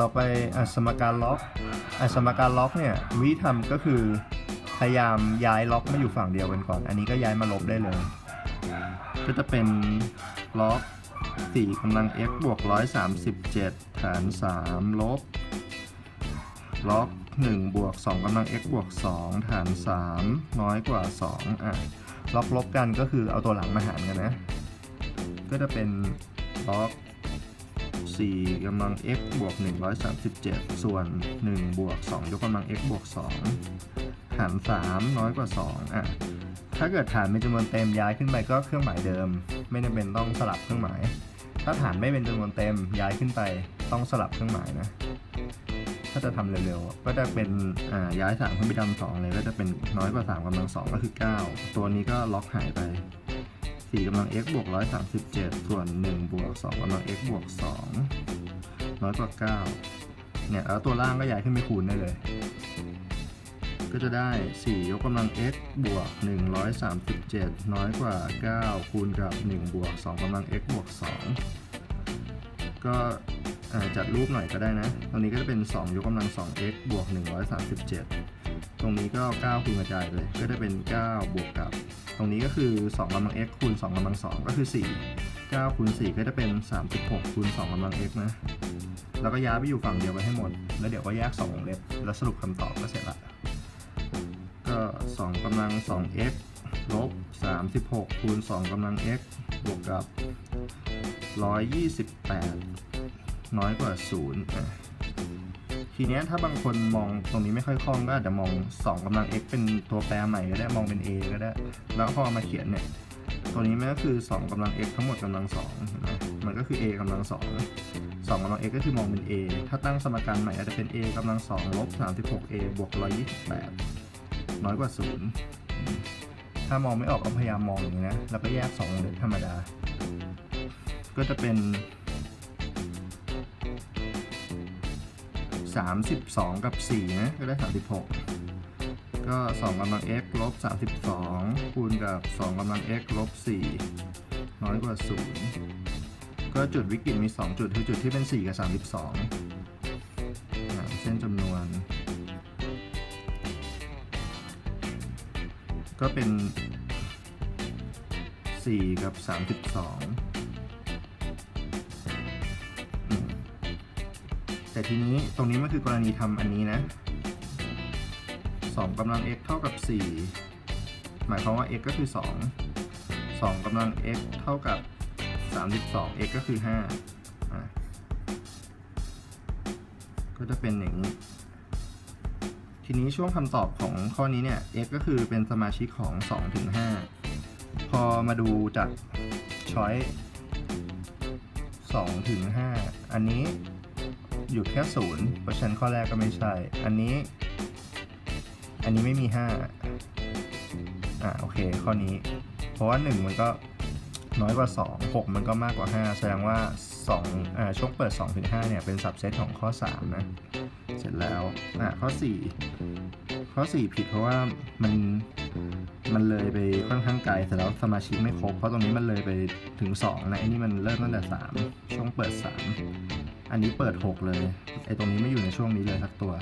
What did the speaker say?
ต่อไปอสมการล็อกอสมการล็อกเนี่ยวิธีทำก็คือพยายามย้ายล็อกมาอยู่ฝั่งเดียวกันก่อน อันนี้ก็ย้ายมาลบได้เลย ก็จะเป็นล็อก4กำลัง x บวก 137 ฐาน 3 ลบ ล็อก1บวก2กำลัง x บวก 2 ฐาน 3 น้อยกว่า 2 อะ ล็อกลบกันก็คือเอาตัวหลังมาหารกันนะ ก็จะเป็นล็อก 4กำลัง x บวก 137 ส่วน 1 บวก 2 ยกกำลัง x บวก 2 หาร 3 น้อยกว่า 2 อะ ถ้าเกิดฐานเป็นจำนวนเต็มย้ายขึ้นไปก็เครื่องหมายเดิม ไม่จำเป็นต้องสลับเครื่องหมาย ถ้าฐานไม่เป็นจำนวนเต็มย้ายขึ้นไปต้องสลับเครื่องหมายนะ ถ้าจะทำเร็วๆ ก็จะเป็นอ่าย้าย3ขึ้นไปดำสองเลย ก็จะเป็นน้อยกว่า3กำลัง2ก็คือ 9 ตัวนี้ก็ล็อกหายไป 4กำลัง x บวก137 ส่วน 1 บวก2กำลัง x บวก2น้อยกว่า9เนี่ยแล้วตัวล่างก็ย้ายขึ้นไปคูณได้เลย ก็จะได้ 4 ยกกำลัง x บวก 137 น้อยกว่า 9 คูณกับ 1 บวก2กำลัง x บวก 2 ก็จัดรูปหน่อยก็ได้นะ ตรงนี้ก็จะเป็น 2 ยกกำลัง 2x บวก 137 ตรงนี้ก็ 9 คูณกระจายเลย ก็จะเป็น 9 บวกกับ ตรงนี้ก็คือ2กำลัง x คูณ2กำลัง2ก็คือ 4 9คูณ4ก็จะเป็น 36คูณ2กำลัง x นะ แล้วก็ย้ายไปอยู่ฝั่งเดียวกันให้หมด แล้วเดี๋ยวก็แยก2วงเล็บ แล้วสรุปคำตอบก็เสร็จละ ก็2กำลัง 2x ลบ 36คูณ2กำลัง x บวกกับ 128 น้อยกว่า 0 ทีเนี้ยถ้าบางคนมองตรงนี้ไม่ค่อยคล่องก็อาจจะมอง 2กำลัง x เป็นตัวแปรใหม่ก็ได้มองเป็น a ก็ได้ แล้วพอมาเขียนเนี่ยตัวนี้มันก็คือ 2กำลัง x ทั้งหมดกำลัง2เห็นไหมมันก็คือ a กำลัง 2 2กำลัง x ก็คือมองเป็น a ถ้าตั้งสมการใหม่อาจจะเป็น a กำลัง2ลบ 36a บวก128 น้อยกว่าศูนย์ถ้ามองไม่ออกก็พยายามมองอย่างนี้นะ แล้วก็แยกสองเล็บธรรมดา ก็จะเป็น 32 กับ 4 นะ ก็ได้ 36 ก็ 2กำลัง x ลบ 32 คูณกับ 2กำลัง x ลบ 4 น้อยกว่า 0 ก็จุดวิกฤตมี 2 จุดคือจุดที่เป็น 4 กับ 32อ่าเส้นจำนวน ก็เป็น 4 กับ 32 แต่ทีนี้ตรงนี้มันคือกรณีทำอันนี้นะ2กำลัง x เท่ากับ 4 หมายความว่า x ก็คือ 2 2กำลัง x เท่ากับ 32 x ก็คือ5อก็จะเป็นอย่างนี้ ทีนี้ช่วงคำตอบของข้อนี้เนี่ย x ก็คือเป็นสมาชิกของ 2 ถึง 5 พอมาดูจากช้อย2ถึง 5 อันนี้ อยู่แค่0เพราะฉะนั้นข้อแรกก็ไม่ใช่ อันนี้ อันนี้ไม่มี5อ่าโอเคข้อนี้ เพราะว่า1มันก็น้อยกว่า 2 6 มันก็มากกว่า 5 แสดงว่า2อ่าช่วงเปิด 2 ถึง 5 เนี่ย เป็นสับเซตของข้อ 3 นะ เสร็จแล้ว อะข้อ 4 ข้อ 4 ผิดเพราะว่ามัน มันเลยไปค่อนข้างไกลเสร็จแล้วสมาชิกไม่ครบ เพราะตรงนี้มันเลยไปถึง 2 นะไอ้นี่มันเริ่มตั้งแต่ 3 ช่วงเปิด 3 อันนี้เปิด 6 เลย ไอ้ตรงนี้ไม่อยู่ในช่วงนี้เลยสักตัว